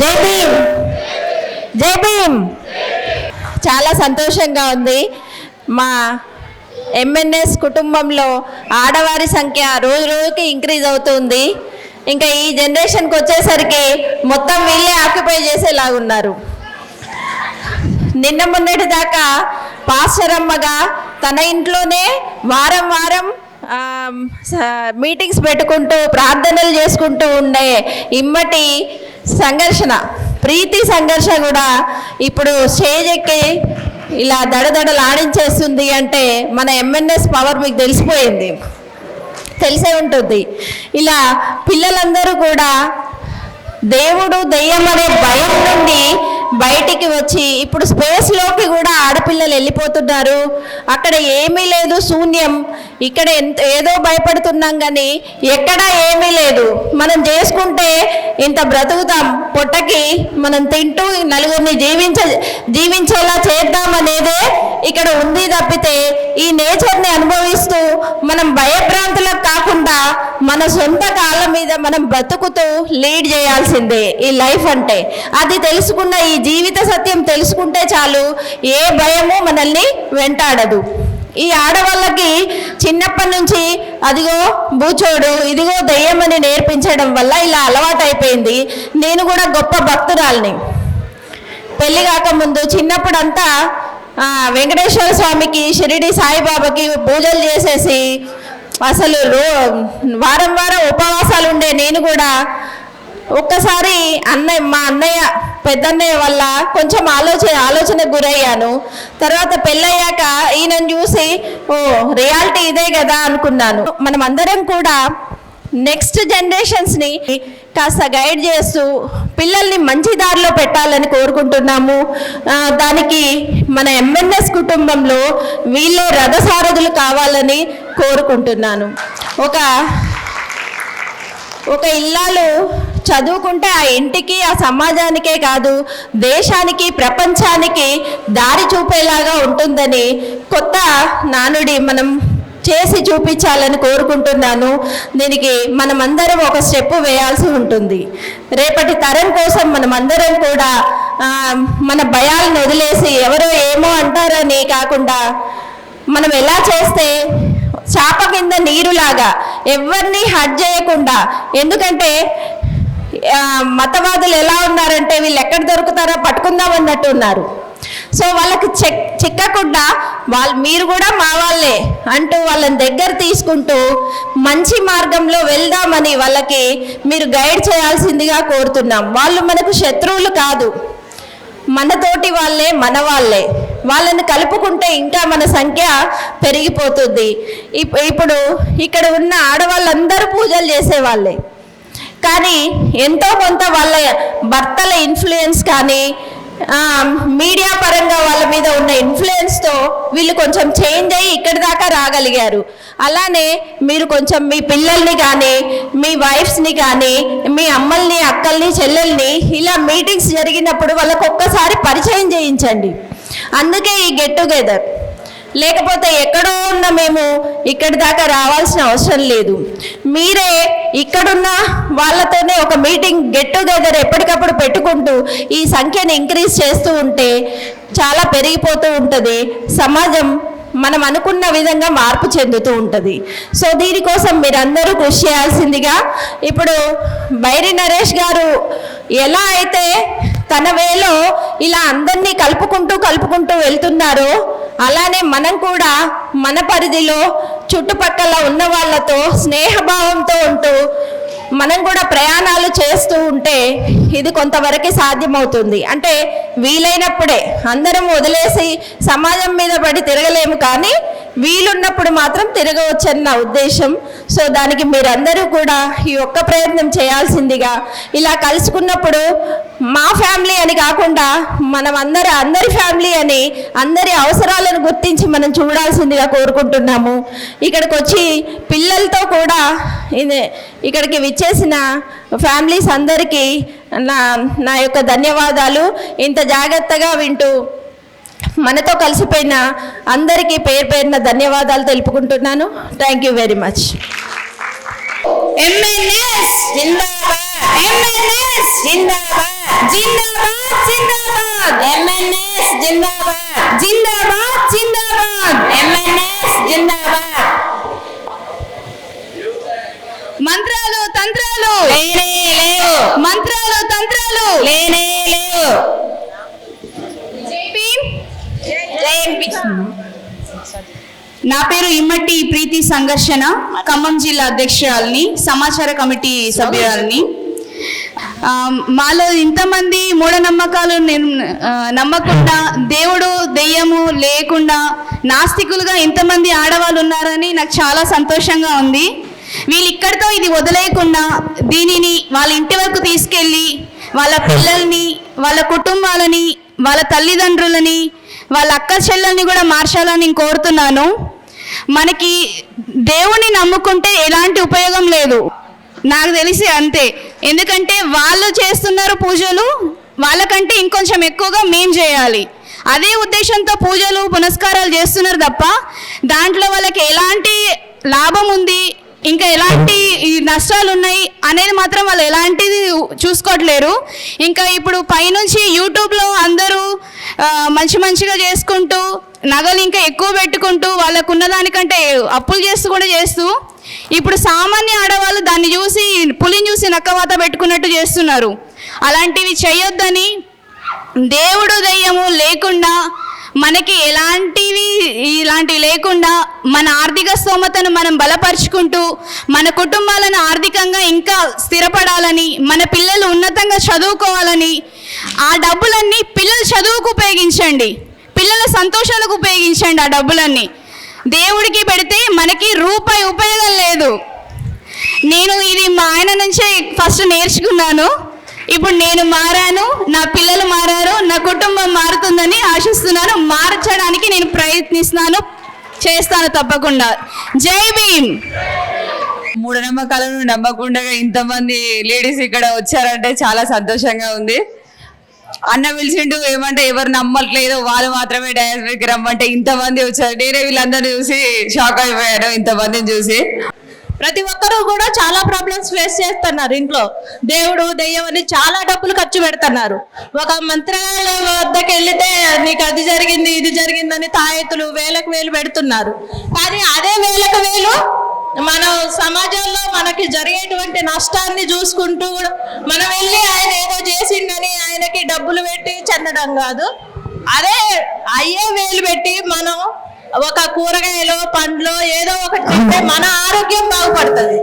జై భీమ్ జై భీమ్ చాలా సంతోషంగా ఉంది. మా ఎంఎన్ఎస్ కుటుంబంలో ఆడవారి సంఖ్య రోజు రోజుకి ఇంక్రీజ్ అవుతుంది. ఇంకా ఈ జనరేషన్కి వచ్చేసరికి మొత్తం వీళ్ళే ఆక్యుపై చేసేలాగున్నారు. నిన్న మొన్నటి దాకా పాస్టరమ్మగా తన ఇంట్లోనే వారం వారం మీటింగ్స్ పెట్టుకుంటూ ప్రార్థనలు చేసుకుంటూ ఉండే ఇమ్మటి సంఘర్షణ. ప్రీతి సంఘర్షణ కూడా ఇప్పుడు స్టేజ్ ఎక్కి ఇలా దడదడలాడించేస్తుంది అంటే మన ఎంఎన్ఎస్ పవర్ మీకు తెలిసిపోయింది. తెలిసే ఉంటుంది. ఇలా పిల్లలందరూ కూడా దేవుడు దెయ్యం అనే భయం నుండి బయటికి వచ్చి ఇప్పుడు స్పేస్లోకి కూడా ఆడపిల్లలు వెళ్ళిపోతున్నారు. అక్కడ ఏమీ లేదు శూన్యం. ఇక్కడ ఎంత ఏదో భయపడుతున్నాం కానీ ఎక్కడా ఏమీ లేదు. మనం చేసుకుంటే ఇంత బ్రతుకుతాం. పొట్టకి మనం తింటూ నలుగురిని జీవించ జీవించేలా చేద్దాం అనేదే ఇక్కడ ఉంది తప్పితే ఈ నేచర్ని అనుభవిస్తూ మనం భయభ్రాంతులకు కాకుండా మన సొంత కాళ్ళ మీద మనం బతుకుతూ లీడ్ చేయాల్సిందే ఈ లైఫ్ అంటే. అది తెలుసుకున్న ఈ జీవిత సత్యం తెలుసుకుంటే చాలు ఏ భయము మనల్ని వెంటాడదు. ఈ ఆడవాళ్ళకి చిన్నప్పటి నుంచి అదిగో బూచోడు ఇదిగో దయ్యం అని నేర్పించడం వల్ల ఇలా అలవాటైపోయింది. నేను కూడా గొప్ప భక్తురాలిని. పెళ్ళి కాకముందు చిన్నప్పుడంతా వెంకటేశ్వర స్వామికి షిరిడి సాయిబాబాకి పూజలు చేసేసి అసలు రో వారం వారం ఉపవాసాలు ఉండే నేను కూడా. ఒక్కసారి అన్నయ్య మా అన్నయ్య పెద్దన్నయ్య వల్ల కొంచెం ఆలోచన ఆలోచనకు గురయ్యాను. తర్వాత పెళ్ళయ్యాక ఈయనను చూసి ఓ రియాలిటీ ఇదే కదా అనుకున్నాను. మనం అందరం కూడా నెక్స్ట్ జనరేషన్స్ని కాస్త గైడ్ చేస్తూ పిల్లల్ని మంచి దారిలో పెట్టాలని కోరుకుంటున్నాము. దానికి మన ఎంఎన్ఎస్ కుటుంబంలో వీళ్ళే రథసారథులు కావాలని కోరుకుంటున్నాను. ఒక ఒక ఇల్లాలు చదువుకుంటే ఆ ఇంటికి ఆ సమాజానికే కాదు దేశానికి ప్రపంచానికి దారి చూపేలాగా ఉంటుందని కొత్త నానుడి మనం చేసి చూపించాలని కోరుకుంటున్నాను. దీనికి మనమందరం ఒక స్టెప్ వేయాల్సి ఉంటుంది. రేపటి తరం కోసం మనమందరం కూడా మన భయాలను వదిలేసి ఎవరో ఏమో అంటారని కాకుండా మనం ఎలా చేస్తే చాప కింద నీరులాగా ఎవరిని హట్ చేయకుండా ఎందుకంటే మతవాదులు ఎలా ఉన్నారంటే వీళ్ళు ఎక్కడ దొరుకుతారో పట్టుకుందాం అన్నట్టు ఉన్నారు. సో వాళ్ళకి చెక్ చిక్కకుండా వాళ్ళు మీరు కూడా మా వాళ్ళే అంటూ వాళ్ళని దగ్గర తీసుకుంటూ మంచి మార్గంలో వెళ్దామని వాళ్ళకి మీరు గైడ్ చేయాల్సిందిగా కోరుతున్నాం. వాళ్ళు మనకు శత్రువులు కాదు. మనతోటి వాళ్ళే మన వాళ్ళే. వాళ్ళని కలుపుకుంటే ఇంకా మన సంఖ్య పెరిగిపోతుంది. ఇప్- ఇప్పుడు ఇక్కడ ఉన్న ఆడవాళ్ళందరూ పూజలు చేసేవాళ్ళే. కానీ ఎంతో కొంత వాళ్ళ భర్తల ఇన్ఫ్లుయెన్స్ కానీ మీడియా పరంగా వాళ్ళ మీద ఉన్న ఇన్ఫ్లుయెన్స్తో వీళ్ళు కొంచెం చేంజ్ అయ్యి ఇక్కడి దాకా రాగలిగారు. అలానే మీరు కొంచెం మీ పిల్లల్ని కానీ మీ వైఫ్స్ని కానీ మీ అమ్మల్ని అక్కల్ని చెల్లెల్ని ఇలా మీటింగ్స్ జరిగినప్పుడు వాళ్ళకు ఒక్కసారి పరిచయం చేయించండి. అందుకే ఈ గెట్ టుగెదర్ లేకపోతే ఎక్కడో ఉన్న మేము ఇక్కడి దాకా రావాల్సిన అవసరం లేదు. మీరే ఇక్కడున్న వాళ్ళతోనే ఒక మీటింగ్ గెట్ టుగెదర్ ఎప్పటికప్పుడు పెట్టుకుంటూ ఈ సంఖ్యను ఇంక్రీజ్ చేస్తూ ఉంటే చాలా పెరిగిపోతూ ఉంటుంది. సమాజం మనం అనుకున్న విధంగా మార్పు చెందుతూ ఉంటుంది. సో దీనికోసం మీరందరూ కృషి చేయాల్సిందిగా ఇప్పుడు బైరి నరేష్ గారు ఎలా అయితే తన వేలో ఇలా అందరినీ కలుపుకుంటూ కలుపుకుంటూ వెళ్తున్నారో అలానే మనం కూడా మన పరిధిలో చుట్టుపక్కల ఉన్న వాళ్ళతో స్నేహభావంతో ఉంటూ మనం కూడా ప్రయాణాలు చేస్తూ ఉంటే ఇది కొంతవరకు సాధ్యమవుతుంది. అంటే వీలైనప్పుడే అందరం వదిలేసి సమాజం మీద పడి తిరగలేము కానీ వీలున్నప్పుడు మాత్రం తిరగవచ్చని నా ఉద్దేశం. సో దానికి మీరందరూ కూడా ఈ ఒక్క ప్రయత్నం చేయాల్సిందిగా ఇలా కలుసుకున్నప్పుడు మా ఫ్యామిలీ అని కాకుండా మనం అందరి అందరి ఫ్యామిలీ అని అందరి అవసరాలను గుర్తించి మనం చూడాల్సిందిగా కోరుకుంటున్నాము. ఇక్కడికి వచ్చి పిల్లలతో కూడా ఇది ఇక్కడికి విచ్చేసిన ఫ్యామిలీస్ అందరికీ నా నా యొక్క ధన్యవాదాలు. ఇంత జాగ్రత్తగా వింటూ మనతో కలిసిపోయిన అందరికీ పేరు పేరున ధన్యవాదాలు తెలుపుకుంటున్నాను. Thank you very much MNS Zindabad MNS జిందాబాద్ జిందాబాద్ జిందాబాద్ ఎంఎన్ఎస్ జిందాబాద్ జిందాబాద్ జిందాబాద్ ఎంఎన్ఎస్ జిందాబాద్ మంత్రాలు తంత్రాలు. లేనే లేవు. మంత్రాలు తంత్రాలు. లేనే లేవు. నా పేరు ఇమ్మటి ప్రీతి సంఘర్షణ ఖమ్మం జిల్లా అధ్యక్షురాలని సమాచార కమిటీ సభ్యురాలని. మాలో ఇంతమంది మూఢనమ్మకాలు నమ్మకుండా దేవుడు దెయ్యము లేకుండా నాస్తికులుగా ఇంతమంది ఆడవాళ్ళు ఉన్నారని నాకు చాలా సంతోషంగా ఉంది. వీళ్ళు ఇక్కడితో ఇది వదిలేయకుండా దీనిని వాళ్ళ ఇంటి వరకు తీసుకెళ్ళి వాళ్ళ పిల్లల్ని వాళ్ళ కుటుంబాలని వాళ్ళ తల్లిదండ్రులని వాళ్ళ అక్క చెల్లెల్ని కూడా మార్చాలని నేను కోరుతున్నాను. మనకి దేవుణ్ణి నమ్ముకుంటే ఎలాంటి ఉపయోగం లేదు. నాకు తెలిసి అంతే. ఎందుకంటే వాళ్ళు చేస్తున్నారు పూజలు వాళ్ళకంటే ఇంకొంచెం ఎక్కువగా మేం చేయాలి. అదే ఉద్దేశంతో పూజలు పునస్కారాలు చేస్తున్నారు తప్ప దాంట్లో వాళ్ళకి ఎలాంటి లాభం ఉంది ఇంకా ఎలాంటి నష్టాలు ఉన్నాయి అనేది మాత్రం వాళ్ళు ఎలాంటిది చూసుకోవట్లేరు. ఇంకా ఇప్పుడు పైనుంచి యూట్యూబ్లో అందరూ మంచి మంచిగా చేసుకుంటూ నగలు ఇంకా ఎక్కువ పెట్టుకుంటూ వాళ్ళకు ఉన్నదానికంటే అప్పులు చేస్తూ కూడా చేస్తూ ఇప్పుడు సామాన్య ఆడవాళ్ళు దాన్ని చూసి పులిని చూసి నక్కవాత పెట్టుకున్నట్టు చేస్తున్నారు. అలాంటివి చేయొద్దని దేవుడు దయ్యము లేకుండా మనకి ఎలాంటివి ఇలాంటివి లేకుండా మన ఆర్థిక స్తోమతను మనం బలపరుచుకుంటూ మన కుటుంబాలను ఆర్థికంగా ఇంకా స్థిరపడాలని మన పిల్లలు ఉన్నతంగా చదువుకోవాలని ఆ డబ్బులన్నీ పిల్లల చదువుకు ఉపయోగించండి. పిల్లల సంతోషాలకు ఉపయోగించండి ఆ డబ్బులన్నీ. దేవుడికి పెడితే మనకి రూపాయి ఉపయోగం లేదు. నేను ఇది మా ఆయన నుంచే ఫస్ట్ నేర్చుకున్నాను. ఇప్పుడు నేను మారాను నా పిల్లలు మారారు నా కుటుంబం మారుతుందని ఆశిస్తున్నాను. మార్చడానికి నేను ప్రయత్నిస్తున్నాను. చేస్తాను తప్పకుండా. జై భీమ్. మూఢనమ్మకాలను నమ్మకుండా ఇంతమంది లేడీస్ ఇక్కడ వచ్చారంటే చాలా సంతోషంగా ఉంది. అన్న పిలిచిండు ఏమంటే ఎవరు నమ్మట్లేదు వాళ్ళు మాత్రమే డయాస్కి రమ్మంటే ఇంతమంది వచ్చారు. నేనే వీళ్ళందరినీ చూసి షాక్ అయిపోయాను ఇంతమందిని చూసి. ప్రతి ఒక్కరూ కూడా చాలా ప్రాబ్లమ్స్ ఫేస్ చేస్తున్నారు ఇంట్లో. దేవుడు దెయ్యం అని చాలా డబ్బులు ఖర్చు పెడుతున్నారు. ఒక మంత్రాలయం వద్దకు వెళ్తే నీకు అది జరిగింది ఇది జరిగిందని తాయెత్తులు వేలకు వేలు పెడుతున్నారు. కానీ అదే వేలకు వేలు మన సమాజంలో మనకి జరిగేటువంటి నష్టాన్ని చూసుకుంటూ కూడా మనం వెళ్ళి ఆయన ఏదో చేసిండని ఆయనకి డబ్బులు పెట్టి చెందడం కాదు. అదే అయ్యే వేలు పెట్టి మనం ఒక కూరగాయలో పండ్లో ఏదో ఒకటి తింటే మన ఆరోగ్యం బాగుపడుతుంది.